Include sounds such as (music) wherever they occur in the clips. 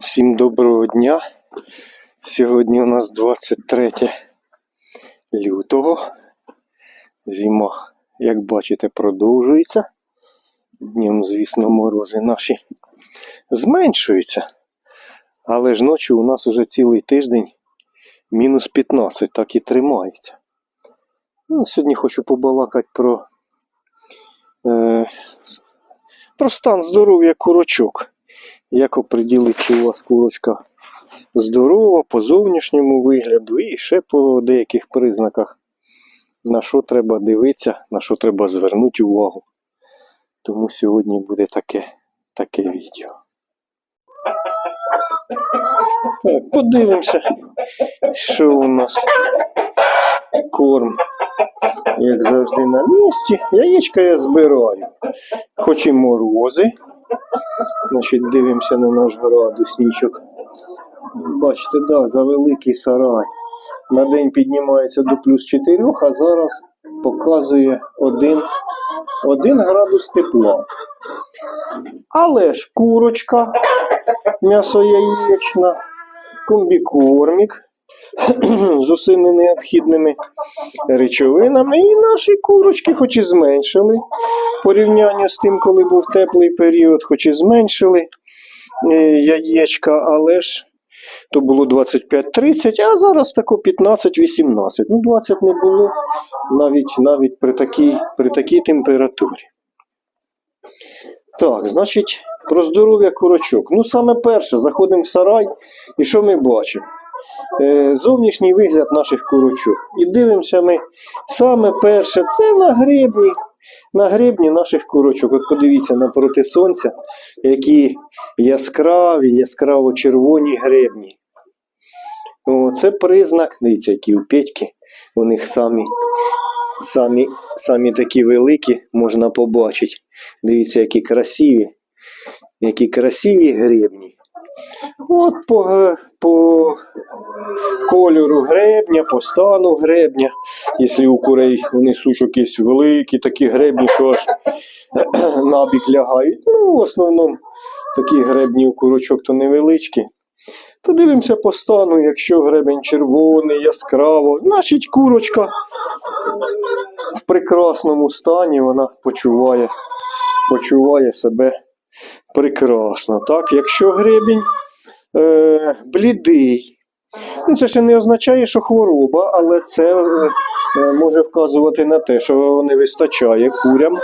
Всім доброго дня. Сьогодні у нас 23 лютого. Зима, як бачите, продовжується. Днем, звісно, морози наші зменшуються. Але ж ночі у нас уже цілий тиждень мінус 15, так і тримається. Ну, сьогодні хочу побалакати про, е, про стан здоров'я курочок. Як оприділити, чи у вас курочка здорова по зовнішньому вигляду і ще по деяких признаках, на що треба дивитися, на що треба звернути увагу. Тому сьогодні буде таке, таке відео. Так, подивимося, що у нас корм. Як завжди на місці. Яєчка я збираю. Хоч і морози. Значить, дивимося на наш градусничок. Бачите, да, за великий сарай. На день піднімається до плюс 4, а зараз показує 1, 1 градус тепла. Але ж курочка, м'ясо яєчна, комбікормік з усіми необхідними речовинами. І наші курочки, хоч і зменшили в порівнянні з тим, коли був теплий період, хоч і зменшили е, яєчка, але ж то було 25-30, а зараз тако 15-18. Ну, 20 не було навіть, навіть при, такій, при такій температурі. Так, значить, про здоров'я курочок. Ну, саме перше, заходимо в сарай, і що ми бачимо? Е, зовнішній вигляд наших курочок. І дивимося ми саме перше, це на гребні, на гребні наших курочок. От подивіться напроти сонця, які яскраві, яскраво червоні гребні. О, це признак, дивіться, які у Петьки, у них самі, самі, самі такі великі, можна побачити. Дивіться, які красиві, які красиві гребні. От по, по кольору гребня, по стану гребня. Якщо у курей вони сучок є великі, такі гребні, що аж (clears throat) набік лягають. Ну, в основному такі гребні у курочок то невеличкі. То дивимося по стану, якщо гребень червоний, яскраво, значить курочка в прекрасному стані вона почуває, почуває себе прекрасно. Так, якщо гребінь е, блідий, ну це ще не означає, що хвороба, але це е, е, може вказувати на те, що не вистачає курям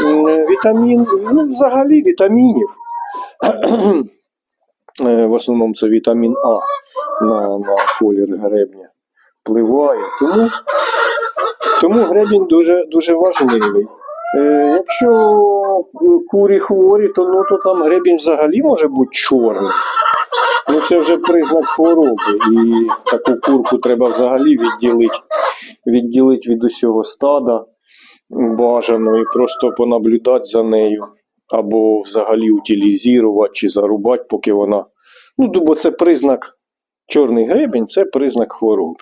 м, вітамін, ну, взагалі вітамінів. Е, В основному це вітамін А на, на колір гребня впливає. Тому, тому гребінь дуже, дуже важливий. Е, якщо курі хворі, то, ну, то там гребінь взагалі може бути чорний. Ну це вже признак хвороби. І таку курку треба взагалі відділити, відділити від усього стада бажано і просто понаблюдати за нею. Або взагалі утилізувати чи зарубати, поки вона. Ну, бо це признак чорний гребень, це признак хвороби.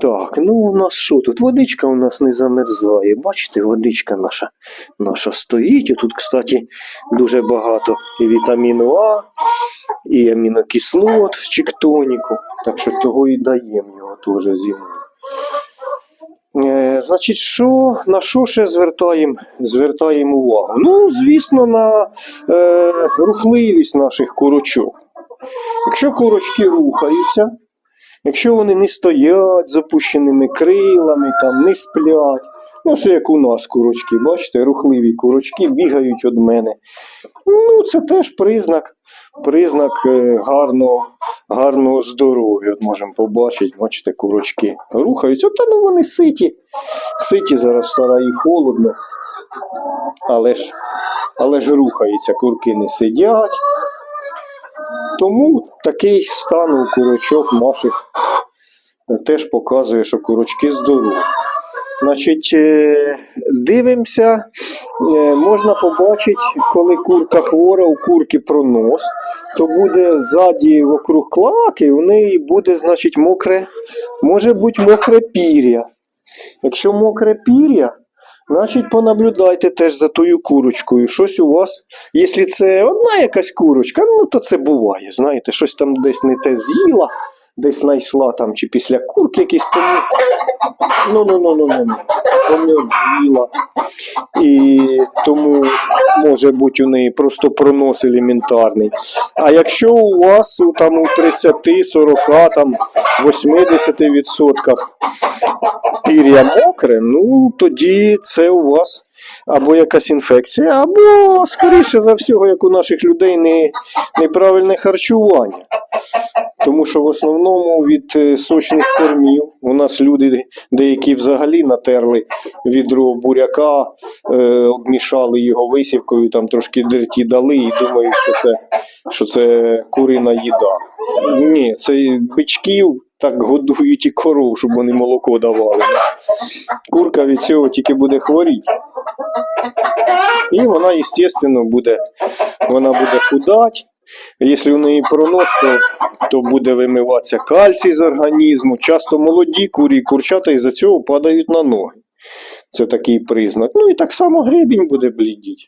Так, ну у нас що тут? Водичка у нас не замерзає. Бачите, водичка наша, наша стоїть. Тут, кстати, дуже багато і вітаміну А, і амінокислот в чіктоніку. Так що того і даємо його теж. Е, значить, що, на що ще звертаємо, звертаємо увагу? Ну, звісно, на е, рухливість наших курочок. Якщо курочки рухаються, якщо вони не стоять з опущеними крилами, там, не сплять, ну, все як у нас курочки, бачите, рухливі курочки бігають від мене. Ну, це теж признак, признак е, гарного, гарного здоров'я. От можемо побачити, бачите, курочки рухаються. Та ну вони ситі. Ситі зараз в сараї холодно. Але ж, але ж рухаються, курки не сидять. Тому такий стан у курочок наших теж показує, що курочки здорові. Значить, е, дивимося, е, можна побачити, коли курка хвора, у курки пронос, то буде ззаді вокруг клаки, у неї буде, значить, мокре, може бути мокре пір'я. Якщо мокре пір'я, Значить, понаблюдайте теж за тою курочкою. Щось у вас, якщо це одна якась курочка, ну то це буває. Знаєте, щось там десь не те з'їла, десь знайшла там, чи після курки якийсь поміт. Ну, ну, ну, ну, ну, ну. Поміт з'їла. І тому може бути у неї просто пронос елементарний. А якщо у вас там у 30, 40, там 80% пір'я мокре, ну тоді це у вас або якась інфекція, або, скоріше за всього, як у наших людей, не, неправильне харчування. Тому що в основному від е, сочних кормів у нас люди деякі взагалі натерли відро буряка, е, обмішали його висівкою, там трошки дерті дали і думають, що це, що це курина їда. Ні, це бичків так годують і коров, щоб вони молоко давали. Курка від цього тільки буде хворіти. І вона, звісно, буде, вона буде худати. Якщо у неї пронос, то, то буде вимиватися кальцій з організму. Часто молоді курі курчата із-за цього падають на ноги. Це такий признак. Ну і так само гребінь буде блідіть.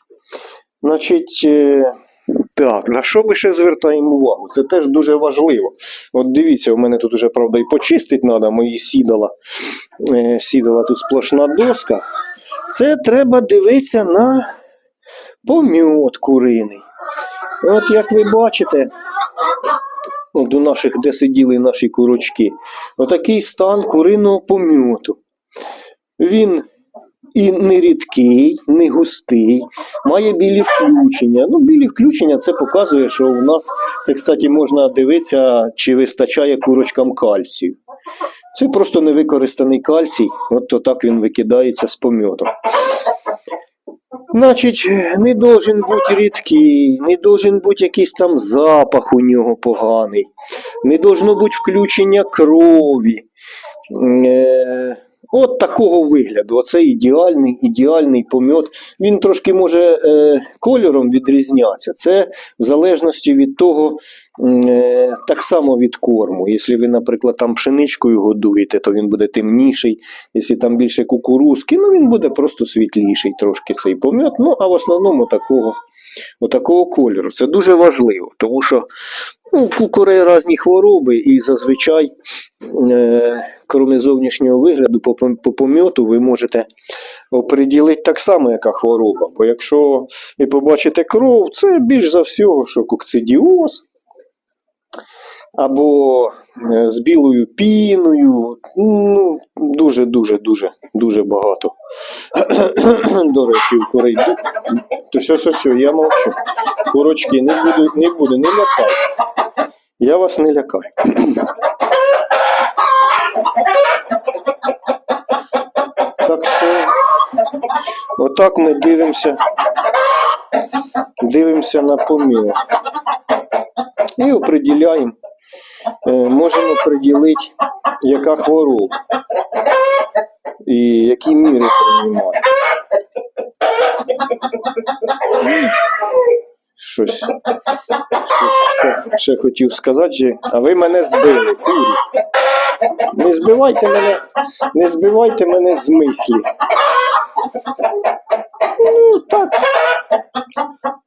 Значить, е, так, на що ми ще звертаємо увагу? Це теж дуже важливо. От дивіться, у мене тут уже, правда, і почистити треба, мої сідала. Е, сідала тут сплошна доска. Це треба дивитися на поміот куриний. От як ви бачите, у наших, де сиділи наші курочки, отакий стан куриного поміту. Він і не рідкий, не густий, має білі включення. Ну, білі включення це показує, що у нас, це, кстати, можна дивитися, чи вистачає курочкам кальцію. Це просто невикористаний кальцій, от то так він викидається з помітом. Значить, не должен бути рідкий, не должен бути якийсь там запах у нього поганий, не должно бути включення крові. Е, От такого вигляду. Оце ідеальний, ідеальний помет. Він трошки може е, кольором відрізнятися. Це в залежності від того, е, так само від корму. Якщо ви, наприклад, там пшеничкою годуєте, то він буде темніший. Якщо там більше кукурузки, ну він буде просто світліший трошки цей помет. Ну, а в основному такого, отакого кольору. Це дуже важливо, тому що ну, у курей різні хвороби, і зазвичай. Е, Крім зовнішнього вигляду, по, по пом'яту ви можете оприділити так само, яка хвороба. Бо якщо ви побачите кров, це більш за всього, що кокцидіоз, або е, з білою піною. Ну, дуже, дуже, дуже, багато. (clears throat) До речі, у курей. То все, все, все, я мовчу. Курочки, не буду, не буду, не лякай. Я вас не лякаю. (clears throat) Так що отак ми дивимося. Дивимося на помір. І оприділяємо. Е, Можемо приділити, яка хвороба і які міри приймати. Щось, щось ще, хотів сказати, а ви мене збили, курі. Не збивайте мене, не збивайте мене з мислі. Ну, так.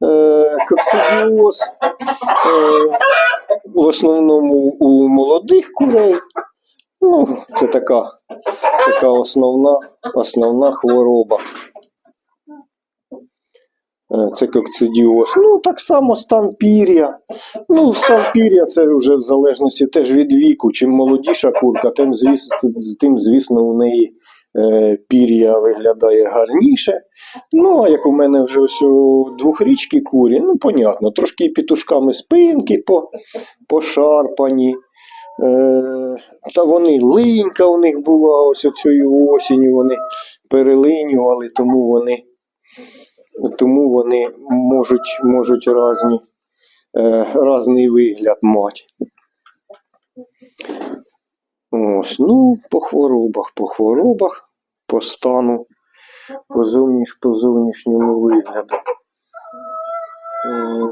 Е, коксидіоз е, в основному у молодих курей. Ну, це така, така основна, основна хвороба. Е, Це кокцидіоз. Ну, так само стан пір'я. Ну, стан пір'я це вже в залежності теж від віку. Чим молодіша курка, тим, звісно, тим, звісно, у неї пір'я виглядає гарніше. Ну, а як у мене вже ось у двохрічки курі, ну, понятно, трошки пітушками спинки по, пошарпані. Е, та вони линька у них була ось цією осінню, вони перелинювали, тому вони тому вони можуть, можуть разні, е, разний вигляд мати. Ось, ну, по хворобах, по хворобах, по стану, по, зовніш, по зовнішньому вигляду. Е,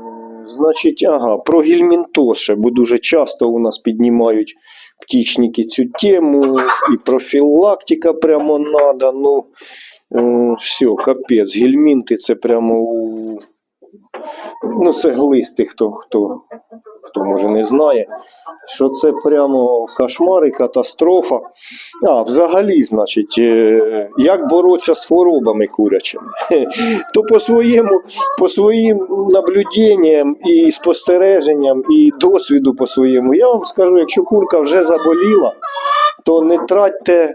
Значить, ага, про гельмінтоз бо дуже часто у нас піднімають птічники цю тему, і профілактика прямо надо. Ну, Е, Все, капець, гельмінти це прямо у. Ну, це глисти, хто, хто, хто може не знає, що це прямо кошмар і катастрофа. А, взагалі, значить, е, як боротися з хворобами курячими? (laughs) То по своєму, по своїм наблюденням і спостереженням, і досвіду по своєму, я вам скажу, якщо курка вже заболіла, то не тратьте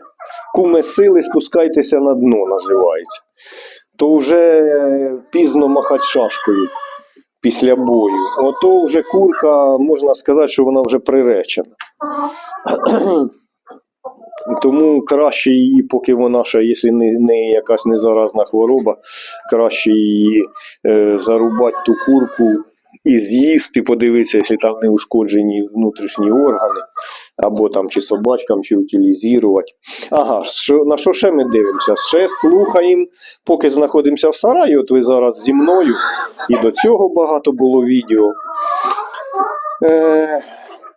куме сили, спускайтеся на дно, називається. То вже пізно махати шашкою після бою. Ото вже курка, можна сказати, що вона вже приречена. (clears throat) Тому краще її, поки вона ще, якщо не, не якась незаразна хвороба, краще її е, зарубати ту курку і з'їсти, подивитися, якщо там не ушкоджені внутрішні органи, або там чи собачкам, чи утилізувати. Ага, що, на що ще ми дивимося? Ще слухаємо, поки знаходимося в сараї, от ви зараз зі мною, і до цього багато було відео. Е,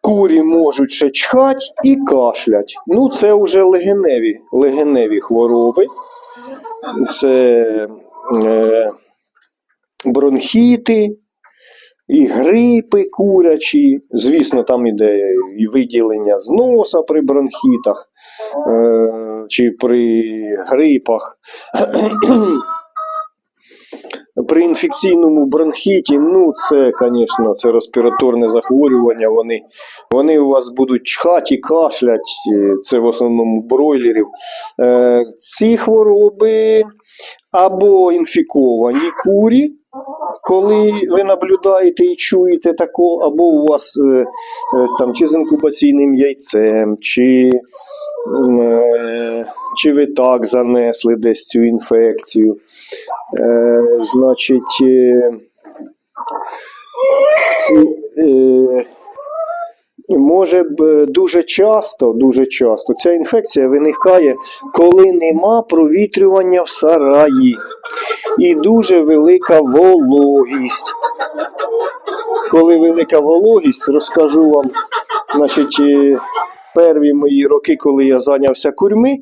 курі можуть ще чхати і кашлять. Ну, це вже легеневі, легеневі хвороби. Це е, бронхіти, і грипи курячі. Звісно, там іде і виділення з носа при бронхітах е, чи при грипах. (clears throat) При інфекційному бронхіті, ну це, звісно, це респіраторне захворювання. Вони, вони у вас будуть чхати кашлять, це в основному бройлерів. Е, ці хвороби або інфіковані курі, коли ви наблюдаєте і чуєте тако, або у вас е, е, там чи з інкубаційним яйцем, чи, е, чи ви так занесли десь цю інфекцію. Значить, ці, може е, дуже часто, дуже часто ця інфекція виникає, коли нема провітрювання в сараї і дуже велика вологість. Коли велика вологість, розкажу вам, значить, е, перві мої роки, коли я зайнявся курьми,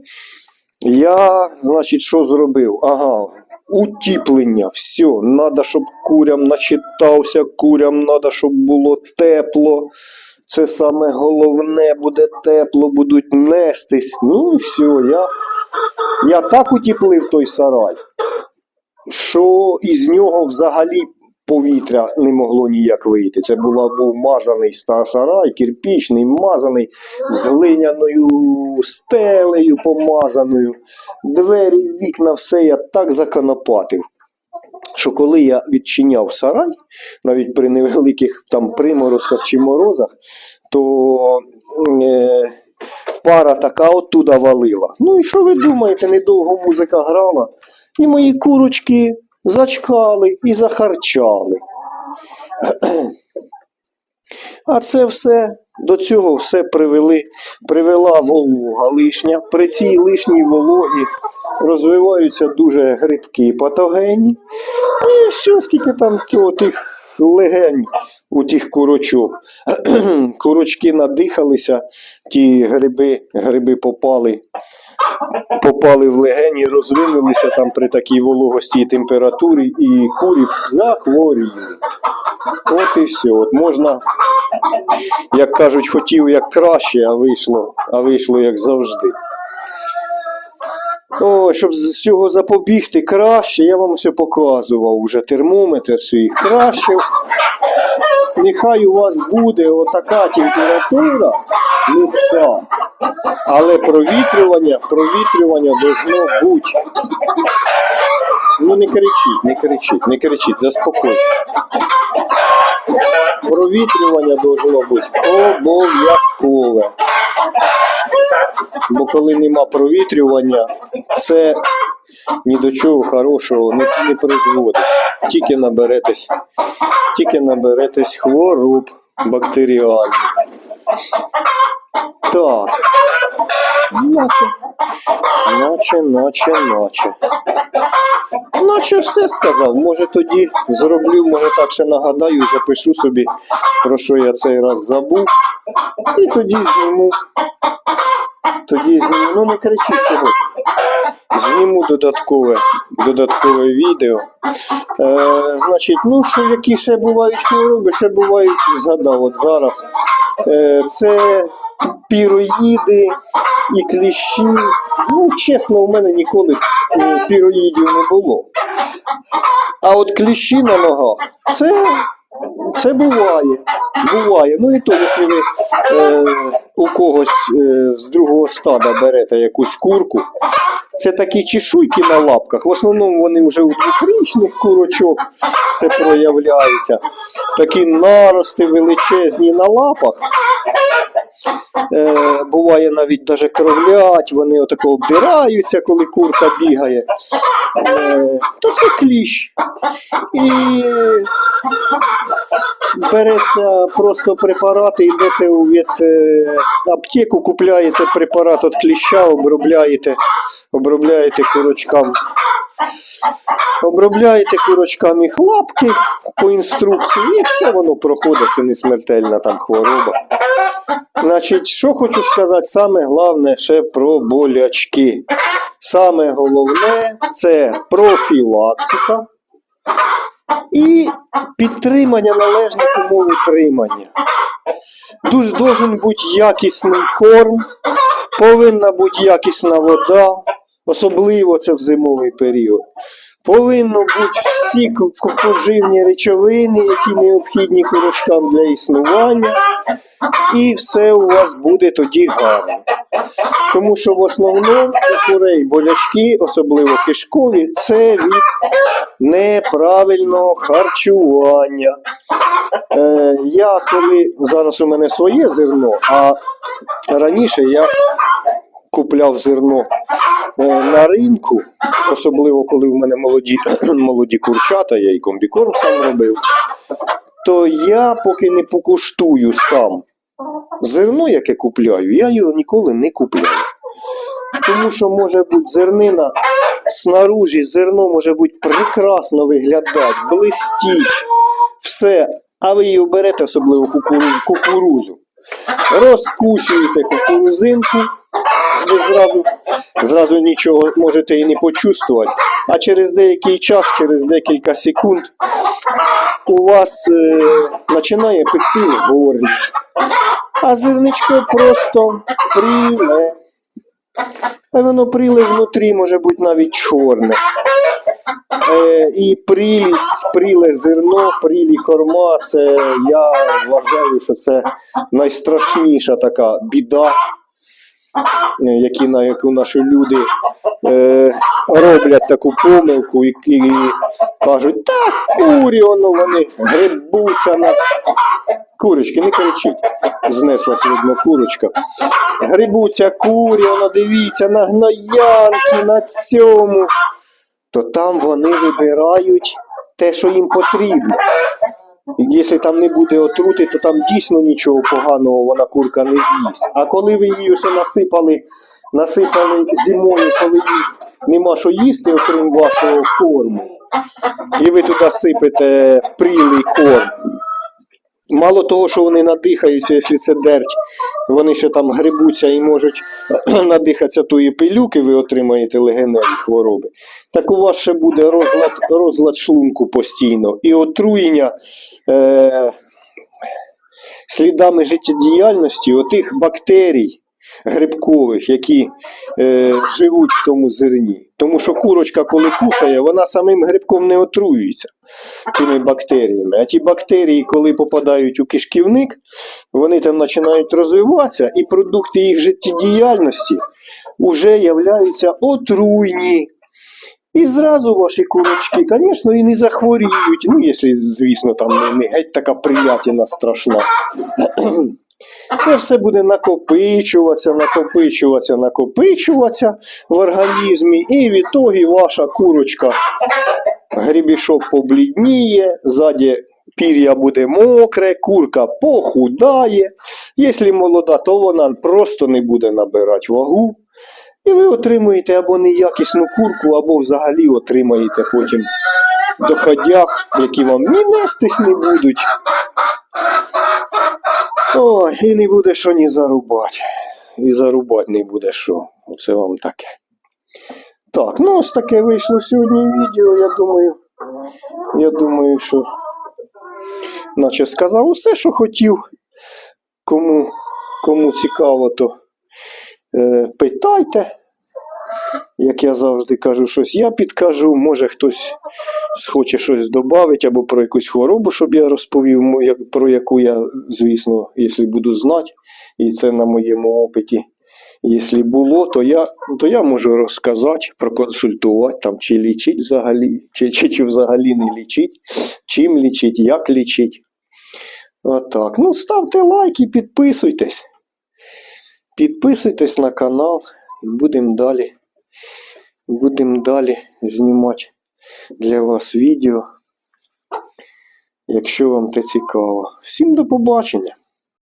я, значить, що зробив? Ага, утіплення, все, треба, щоб курям начитався, курям треба, щоб було тепло. Це саме головне, буде тепло, будуть нестись. Ну і все, я, я так утіплив той сарай, що із нього взагалі повітря не могло ніяк вийти. Це була, був мазаний сарай, кирпічний, мазаний, з глиняною стелею помазаною. Двері, вікна, все я так законопатив. Що коли я відчиняв сарай, навіть при невеликих там приморозках чи морозах, то е, пара така оттуда валила. Ну і що ви думаєте, недовго музика грала, і мої курочки зачкали і захарчали. А це все до цього все привели, привела волога лишня. При цій лишній вологі розвиваються дуже грибки патогені. І все, скільки там тих легень у тих курочок. (clears throat) Курочки надихалися, ті гриби, гриби попали, попали в легені, розвинулися там при такій вологості і температурі, і курі захворіли. От і все. От можна, як кажуть, хотів як краще, а вийшло, а вийшло як завжди. О, щоб з цього запобігти краще, я вам все показував уже термометр свій краще. Нехай у вас буде отака температура низька, але провітрювання, провітрювання должно бути. Ну не кричіть, не кричіть, не кричіть, заспокойтесь. Провітрювання должно бути обов'язкове. Бо коли нема провітрювання, це ні до чого хорошого не, не призводить. Тільки наберетесь, тільки наберетесь хвороб бактеріальних. Так. Наче, наче, наче, наче. Наче все сказав. Може тоді зроблю, може так ще нагадаю, запишу собі, про що я цей раз забув. І тоді зніму Тоді зніму, ну не кричіть чого. Зніму додаткове, додаткове відео. Е, значить, ну що які ще бувають хвороби, ще бувають, згадав от зараз. Е, це піроїди і кліщі. Ну, чесно, у мене ніколи піроїдів не було. А от кліщі на ногах, це, це буває. Буває. Ну і то, якщо ви е, у когось е, з другого стада берете якусь курку, це такі чешуйки на лапках. В основному вони вже у двохрічних курочок це проявляється. Такі нарости величезні на лапах. Е, буває навіть даже кровлять, вони отако обдираються, коли курка бігає. Е, то це кліщ. І береться просто препарат, і йдете від е, аптеку, купляєте препарат від кліща, обробляєте, обробляєте курочкам. Обробляєте курочкам їх лапки по інструкції, і все воно проходить, це не смертельна там хвороба. Значить, що хочу сказати, саме головне ще про болячки. Саме головне це профілактика і підтримання належних умов утримання. Дуже должен бути якісний корм, повинна бути якісна вода, особливо це в зимовий період. Повинно бути всі поживні речовини, які необхідні курочкам для існування, і все у вас буде тоді гарно. Тому що в основному курей болячки, особливо кишкові, це від неправильного харчування. Е, я коли зараз у мене своє зерно, а раніше я купляв зерно е, на ринку, особливо коли в мене молоді, (clears throat) молоді курчата, я і комбікорм сам робив, то я поки не покуштую сам зерно, яке купляю, я його ніколи не купляю. Тому що може бути зернина снаружі, зерно може бути прекрасно виглядати, блистіть, все. А ви її берете, особливо кукурузу, кукурузу, розкусуєте кукурузинку, ви зразу, зразу нічого можете і не почувствувати. А через деякий час, через декілька секунд, у вас е, починає пекти в горлі. А зерничко просто пріле. А воно пріле внутрі, може бути навіть чорне. Е, і прілість, пріле зерно, прілі корма, це я вважаю, що це найстрашніша така біда, е, які, на яку наші люди е, роблять таку помилку і, і кажуть, так, курі, воно вони грибуться на курочки, не кричіть. Знеслась видно курочка. Грибуться курі, воно дивіться на гноянки, на цьому. То там вони вибирають те, що їм потрібно. Якщо там не буде отрути, то там дійсно нічого поганого вона курка не з'їсть. А коли ви її ще насипали, насипали зимою, коли їй нема що їсти, окрім вашого корму, і ви туди сипете прілий корм. Мало того, що вони надихаються, якщо це дерть, вони ще там грибуться і можуть (clears throat) надихатися тої пилюки, ви отримаєте легеневі хвороби. Так у вас ще буде розлад, розлад шлунку постійно і отруєння е, слідами життєдіяльності отих бактерій грибкових, які е, живуть в тому зерні. Тому що курочка, коли кушає, вона самим грибком не отруюється цими бактеріями. А ті бактерії, коли попадають у кишківник, вони там починають розвиватися, і продукти їх життєдіяльності вже являються отруйні. І зразу ваші курочки, звісно, і не захворіють. Ну, якщо, звісно, там не, геть така приятіна страшна. Це все буде накопичуватися, накопичуватися, накопичуватися в організмі, і в ітогі ваша курочка грібішок поблідніє, ззаді пір'я буде мокре, курка похудає. Якщо молода, то вона просто не буде набирати вагу. І ви отримуєте або неякісну курку, або взагалі отримаєте потім доходях, які вам ні нестись не будуть. Ой, і не буде що ні зарубати. і зарубати не буде що. Оце вам таке. Так, ну ось таке вийшло сьогодні відео. Я думаю, я думаю, що наче сказав усе, що хотів. Кому, кому цікаво, то е, питайте. Як я завжди кажу, щось я підкажу, може хтось схоче щось додати або про якусь хворобу, щоб я розповів, про яку я, звісно, якщо буду знати, і це на моєму опиті. Якщо було, то я, то я можу розказати, проконсультувати, там, чи лічить взагалі, чи, чи, чи взагалі не лічить, чим лічить, як лічить. Отак. Ну, ставте лайки, підписуйтесь. Підписуйтесь на канал будемо далі. Будемо далі знімати для вас відео. Якщо вам це цікаво. Всім до побачення!